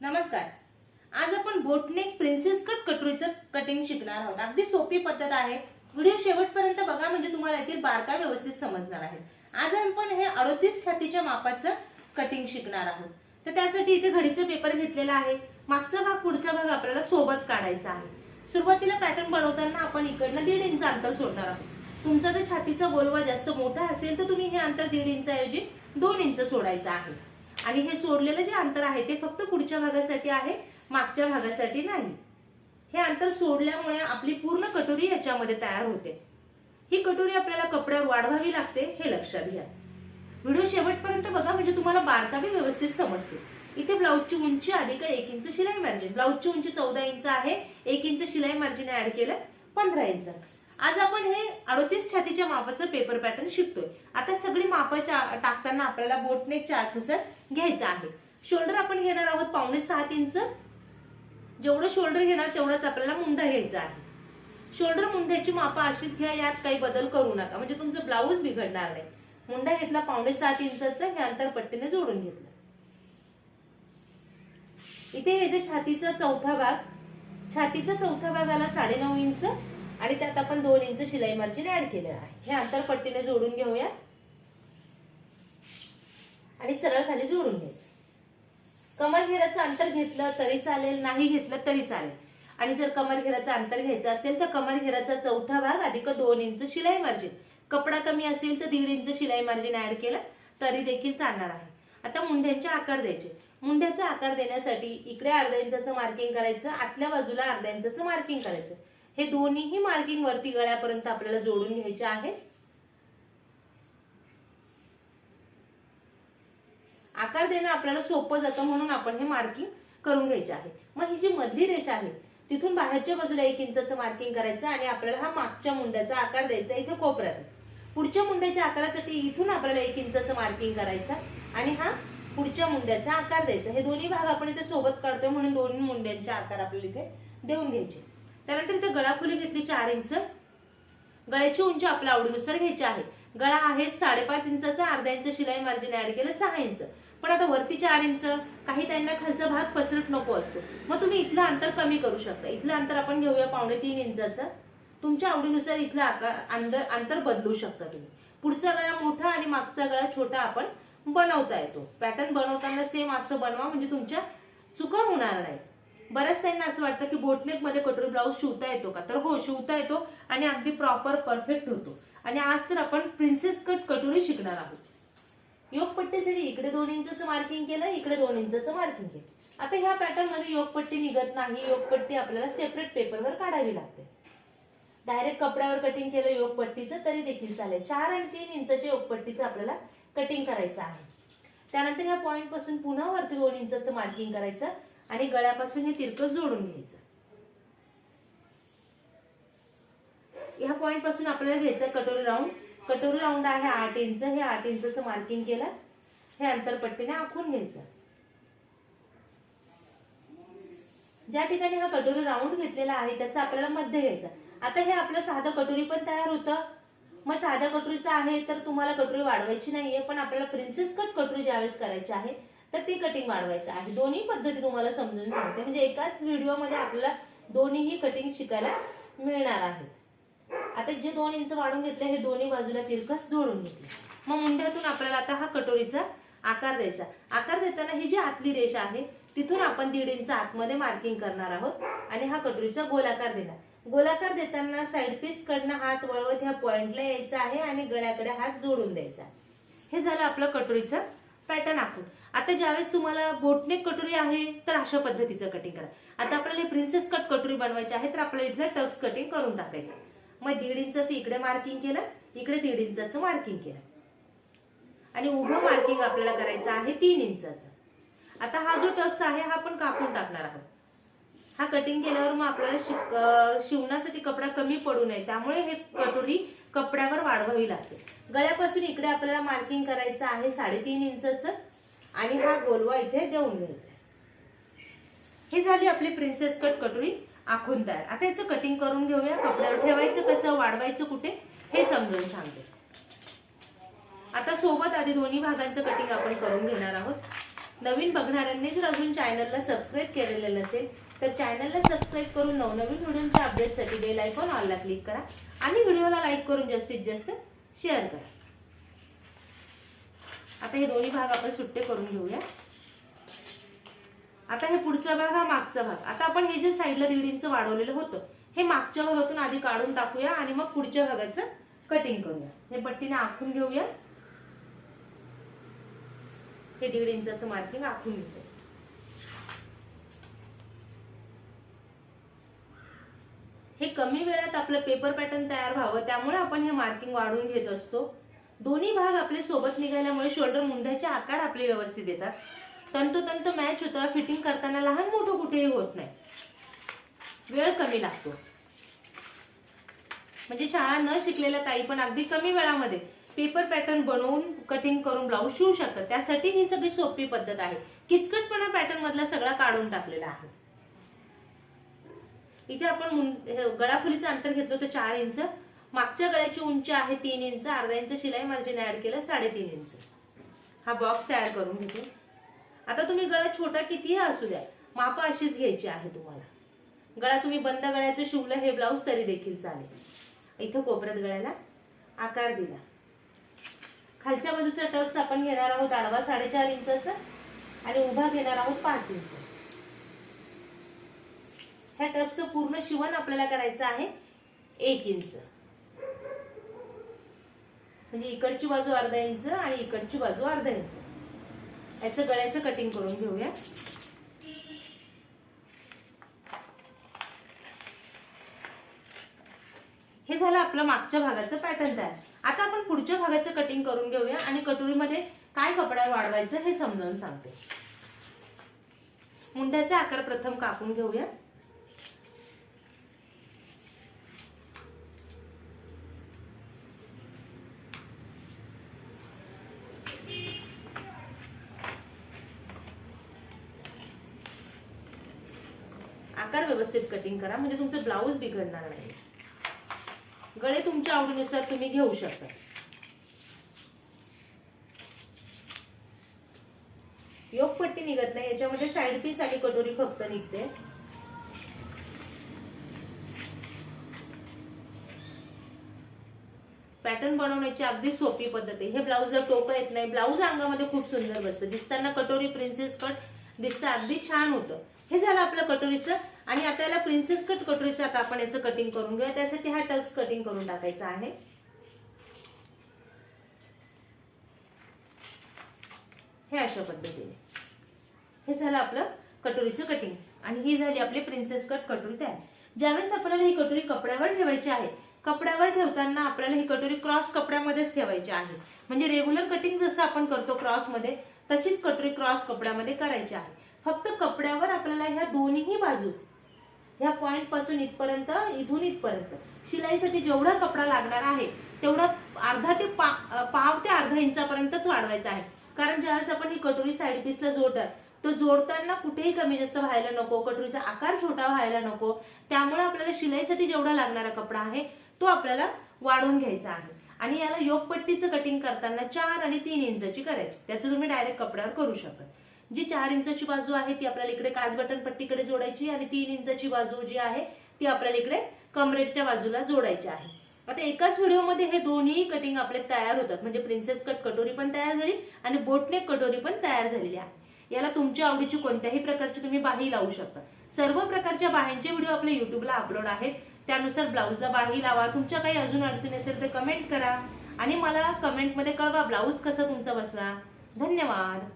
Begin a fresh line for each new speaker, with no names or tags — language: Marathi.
नमस्कार. आज आपण बोटनेक प्रिन्सेस कट कटोरीचं कटिंग शिकणार आहोत. अगदी सोपी पद्धत आहे. व्हिडिओ शेवटपर्यंत बघा म्हणजे तुम्हाला येथील बारका व्यवस्थित समजणार आहे. आज आपण हे अडोतीस छातीच्या मापाचं कटिंग शिकणार आहोत. तर त्यासाठी इथे घडीचा पेपर घेतलेला आहे. मागचा भाग पुढचा भाग आपल्याला सोबत काढायचा आहे. सुरुवातीला पॅटर्न बनवताना आपण इकडनं दीड इंच अंतर सोडणार आहोत. तुमचा जर छातीचा गोलवा जास्त मोठा असेल तर तुम्ही हे अंतर दीड इंचाऐवजी दोन इंच सोडायचं आहे. आणि हे सोडलेलं जे अंतर आहे ते फक्त पुढच्या भागासाठी आहे मागच्या भागासाठी नाही. हे अंतर सोडल्यामुळे आपली पूर्ण कटोरी याच्यामध्ये तयार होते. ही कटोरी आपल्याला कपड्यावर वाढवावी लागते हे लक्षात घ्या. व्हिडिओ शेवटपर्यंत बघा म्हणजे तुम्हाला बारकावे व्यवस्थित समजते. इथे ब्लाऊजची उंची अधिक एक इंच शिलाई मार्जिन. ब्लाऊजची उंची चौदा इंच आहे एक इंच शिलाई मार्जिन ऍड केलं पंधरा इंच. आज आपण हे अडोतीस छातीच्या मापाचं पेपर पॅटर्न शिकतोय. आता सगळी मापाच्या टाकताना आपल्याला बोटने चार्टनुसार घ्यायचं आहे. शोल्डर आपण घेणार आहोत पावणे सात इंच. जेवढं शोल्डर घेणार तेवढंच आपल्याला मुंडा घ्यायचा आहे. शोल्डर मुंड्याची मापा अशीच घ्या यात काही बदल करू नका. म्हणजे तुमचं ब्लाऊज बिघडणार नाही. मुंडा घेतला पावणे सात इंचाचं हे अंतर पट्टीने जोडून घेतलं. इथे हे जे छातीचा चौथा भाग छातीचा चौथा भाग आला साडेनऊ इंच आणि त्यात आपण दोन इंच शिलाई मार्जिन ऍड केलेलं आहे. हे अंतर पट्टीने जोडून घेऊया. आणि सरळ खाली जोडून घ्यायचं. कमर घेराचं अंतर घेतलं तरी चालेल नाही घेतलं तरी चालेल. आणि जर कमर घेराचं अंतर घ्यायचं असेल तर कमर घेराचा चौथा भाग अधिक दोन इंच शिलाई मार्जिन कपडा कमी असेल तर दीड इंच शिलाई मार्जिन ऍड केलं तरी देखील चालणार आहे. आता मुंड्यांचे आकार द्यायचे. मुंड्याचा आकार देण्यासाठी इकडे अर्ध्या इंचाचं मार्किंग करायचं आतल्या बाजूला अर्ध्या इंचाचं मार्किंग करायचं. हे दोन्हीही मार्किंग वरती गळ्यापर्यंत आपल्याला जोडून घ्यायचे आहे आकार देणं आपल्याला सोपं जातं म्हणून आपण हे मार्किंग करून घ्यायचे आहे. मग ही जी मधली रेषा आहे तिथून बाहेरच्या बाजूला एक इंचाचं मार्किंग करायचं आणि आपल्याला हा मागच्या मुंड्याचा आकार द्यायचा इथे कोपऱ्यात. पुढच्या मुंड्याच्या आकारासाठी इथून आपल्याला एक इंचाचं मार्किंग करायचं आणि हा पुढच्या मुंड्याचा आकार द्यायचा. हे दोन्ही भाग आपण इथे सोबत काढतोय म्हणून दोन्ही मुंड्यांचे आकार आपल्याला इथे देऊन घ्यायचे. त्यानंतर इथे गळाखुली घेतली चार इंच. गळ्याची उंची आपल्या आवडीनुसार घ्यायची आहे. गळा आहे साडेपाच इंचाचा अर्धा इंच शिलाई मार्जिन ऍड केलं सहा इंच. पण आता वरती चार इंच काही त्यांना खालचा भाग पसरट नको असतो. मग तुम्ही इथलं अंतर कमी करू शकता. इथलं अंतर आपण घेऊया पावणे तीन इंचाचं. तुमच्या आवडीनुसार इथलं आकार अंतर अंतर बदलू शकता तुम्ही. पुढचा गळा मोठा आणि मागचा गळा छोटा आपण बनवता येतो. पॅटर्न बनवताना सेम असं बनवा म्हणजे तुमच्या चुका होणार नाही बऱ्याच त्यांना असं वाटतं की बोटनेकमध्ये कटोरी ब्लाऊज शिवता येतो का? तर हो शिवता येतो आणि अगदी प्रॉपर परफेक्ट होतो आणि आज तर आपण प्रिन्सेस कट कटोरी शिकणार आहोत. योगपट्टीसाठी इकडे दोन इंचचं मार्किंग केलं इकडे दोन इंचचं मार्किंग केलं. आता ह्या पॅटर्नमध्ये योगपट्टी निघत नाही योगपट्टी आपल्याला सेपरेट पेपरवर काढावी लागते. डायरेक्ट कपड्यावर कटिंग केलं योगपट्टीचं तरी देखील चालेल. चार आणि तीन इंचाच्या योगपट्टीचं आपल्याला कटिंग करायचं आहे. त्यानंतर ह्या पॉईंटपासून पुन्हा वरती दोन इंचाचं मार्किंग करायचं. आणि गळ्यापासून हे तिरकस जोडून घ्यायचं. ह्या पॉइंटपासून आपल्याला घ्यायचं कटोरी राऊंड कटोरी राऊंड आहे आठ इंच हे आठ इंचचं मार्किंग केलं. हे अंतरपट्टीने आखून घ्यायचं. ज्या ठिकाणी हा कटोरी राऊंड घेतलेला आहे त्याचा आपल्याला मध्य घ्यायचा. आता हे आपलं साधं कटोरी पण तयार होतं. मग साध्या कटोरीचं आहे तर तुम्हाला कटोरी वाढवायची नाहीये पण आपल्याला प्रिन्सेस कट कटोरी ज्यावेळेस करायची आहे तर ती कटिंग वाढवायचं. आहे दोन्ही पद्धती तुम्हाला समजून सांगते. म्हणजे एकाच व्हिडिओमध्ये आपल्याला दोन्हीही कटिंग शिकायला मिळणार आहेत. आता जे दोन इंच वाढून घेतले हे दोन्ही बाजूला तिरकस जोडून घेतले. मग मुंड्यातून आपल्याला आता हा कटोरीचा आकार द्यायचा. आकार देताना ही जी आतली रेषा आहे तिथून आपण दीड इंच आतमध्ये मार्किंग करणार आहोत. आणि हा कटोरीचा गोलाकार देणार. गोलाकार देताना साईड पीस कडनं हात वळवत ह्या पॉइंटला यायचा आहे आणि गळ्याकडे हात जोडून द्यायचा. हे झालं आपलं कटोरीचं पॅटर्न आखून. आता ज्यावेळेस तुम्हाला बोटनेक कटोरी आहे तर अशा पद्धतीचं कटिंग करा. आता आपल्याला प्रिन्सेस कट कटोरी बनवायची आहे तर आपल्याला इथलं टक्स कटिंग करून टाकायचं. मग दीड इंचाचं इकडे मार्किंग केलं इकडे दीड इंचाचं मार्किंग केलं. आणि उभं मार्किंग आपल्याला करायचं आहे तीन इंचाचं. आता हा जो टक्स आहे हा आपण कापून टाकणार आहोत. हा कटिंग केल्यावर मग आपल्याला शिक शिवण्यासाठी कपडा कमी पडू नये त्यामुळे हे कटोरी कपड्यावर वाढवावी लागते. गळ्यापासून इकडे आपल्याला मार्किंग करायचं आहे साडेतीन इंचाचं. आणि हा गोलवा इथे देऊन घ्यायचा हे झाली आपली प्रिन्सेस कट कटोरी आखून तयार. आता याचं कटिंग करून घेऊया. कपड्यावर ठेवायचं कसं वाढवायचं कुठे हे समजून सांगते. आता सोबत आधी दोन्ही भागांचं कटिंग आपण करून घेणार आहोत. नवीन बघणाऱ्यांनी जर अजून चॅनलला सबस्क्राईब केलेलं नसेल तर चॅनलला सबस्क्राईब करून नवनवीन व्हिडिओच्या अपडेटसाठी बेल आयकॉन ऑलला क्लिक करा. आणि व्हिडिओला लाईक करून जास्तीत जास्त शेअर करा. आता हे दोन्ही भाग आपण सुट्टे करून घेऊया. आता हे पुढचा भाग हा मागचा भाग. आता आपण हे जे साईडला दीड इंच वाढवलेलं होतं हे मागच्या भागातून आधी काढून टाकूया आणि मग पुढच्या भागाचं कटिंग करूया. हे पट्टीने आखून घेऊया. हे दीड इंचाचं मार्किंग आखून घेऊया. हे कमी वेळात आपलं पेपर पॅटर्न तयार व्हावं त्यामुळे आपण हे मार्किंग वाढवून घेत असतो. दोन्ही भाग आपले सोबत निघाल्यामुळे शोल्डर मुंड्याचे आकार आपले व्यवस्थित येतात. तंतोतंत मॅच होतं फिटिंग करताना लहान मोठं कुठेही होत नाही. वेळ कमी लागतो. म्हणजे शाळा न शिकलेल्या ताई पण अगदी कमी वेळामध्ये पेपर पॅटर्न बनवून कटिंग करून ब्लाऊज शिवू शकतात. त्यासाठी ही सगळी सोपी पद्धत आहे. किचकटपणा पॅटर्न मधला सगळा काढून टाकलेला आहे. इथे आपण मुं- गळाखोलीचं अंतर घेतलं होतं चार इंच. मागच्या गळ्याची उंची आहे तीन इंच अर्धा इंच शिलाई मार्जिन ऍड केलं साडेतीन इंच. हा बॉक्स तयार करून घेते. आता तुम्ही गळा छोटा कितीही असू द्या. माप अशीच घ्यायची आहे तुम्हाला. गळा तुम्ही बंद गळ्याचं शिवलं हे ब्लाऊज तरी देखील चालेल. इथं कोपऱ्यात गळ्याला आकार दिला. खालच्या बाजूचा टक्स आपण घेणार आहोत आडवा साडेचार इंचाचा आणि उभा घेणार आहोत पाच इंच ह्या टक्सचं पूर्ण शिवण आपल्याला करायचं आहे एक इंच. म्हणजे इकडची बाजू अर्धा इंच आणि इकडची बाजू अर्धा इंच. याचं गळ्याचं कटिंग करून घेऊया. हे झालं आपलं मागच्या भागाचं पॅटर्न तयार. आता आपण पुढच्या भागाचं कटिंग करून घेऊया आणि कटोरीमध्ये काय कपड्यावर वाढवायचं हे समजावून सांगते. मुंड्याचा आकार प्रथम कापून घेऊया. प्रकार व्यवस्थित कटिंग करा. म्हणजे तुमचं ब्लाऊज बिघडणार नाही. गळे तुमच्या आवडीनुसार तुम्ही घेऊ शकता. योगपट्टी निघत नाही. याच्यामध्ये साइड पीस आणि कटोरी फक्त निघते. पॅटर्न बनवण्याची अगदी सोपी पद्धत आहे. हे ब्लाऊजला टोपं येत नाही. ब्लाऊज अंगामध्ये खूप सुंदर बसतं. दिसताना कटोरी प्रिन्सेस कट दिसतं अगदी छान होतं. हे झालं आपलं कटोरीचं. आणि आता याला प्रिन्सेस कट कटोरीचं आता आपण याचं कटिंग करून घेऊया. त्यासाठी हा टक्स कटिंग करून टाकायचा आहे. हे अशा पद्धतीने. हे झालं आपलं कटोरीचं कटिंग आणि ही झाली आपली प्रिन्सेस कट कटोरी तयार. ज्यावेळेस आपल्याला ही कटोरी कपड्यावर ठेवायची आहे कपड्यावर ठेवताना आपल्याला ही कटोरी क्रॉस कपड्यामध्येच ठेवायची आहे. म्हणजे रेग्युलर कटिंग जसं आपण करतो क्रॉसमध्ये तशीच कटोरी क्रॉस कपड्यामध्ये करायची आहे. फक्त कपड्यावर आपल्याला ह्या दोन्ही बाजू ह्या पॉइंटपासून इथपर्यंत इथून इथपर्यंत. शिलाईसाठी जेवढा कपडा लागणार आहे तेवढा अर्धा ते पा पाव ते अर्धा इंचापर्यंतच वाढवायचा आहे. कारण ज्यावेळेस आपण ही कटोरी साईड पीसला जोडतात तो जोडताना कुठेही कमी जास्त व्हायला नको कटोरीचा आकार छोटा व्हायला नको. त्यामुळे आपल्याला शिलाईसाठी जेवढा लागणारा कपडा आहे तो आपल्याला वाढवून घ्यायचा आहे. आणि याला योगपट्टीचं कटिंग करताना चार आणि तीन इंचाची करायची. त्याचं तुम्ही डायरेक्ट कपड्यावर करू शकता. जी चार इंचाची बाजू आहे ती आपल्याला इकडे काच बटन पट्टीकडे जोडायची आणि तीन इंचाची बाजू जी आहे ती आपल्याला इकडे कमरेच्या बाजूला जोडायची आहे. आता एकाच व्हिडिओमध्ये हे दोन्ही कटिंग आपले तयार होतात. म्हणजे प्रिन्सेस कट कटोरी पण तयार झाली आणि बोटनेक कटोरी पण तयार झालेली आहे. याला तुमच्या आवडीची कोणत्याही प्रकारची तुम्ही बाही लावू शकता. सर्व प्रकारच्या बाह्यांचे व्हिडिओ आपल्या युट्यूबला अपलोड आहेत. त्यानुसार ब्लाऊजला बाही लावा. तुमच्या काही अजून अडचणी असेल तर कमेंट करा. आणि मला कमेंटमध्ये कळवा ब्लाऊज कसा तुमचा बसला. धन्यवाद.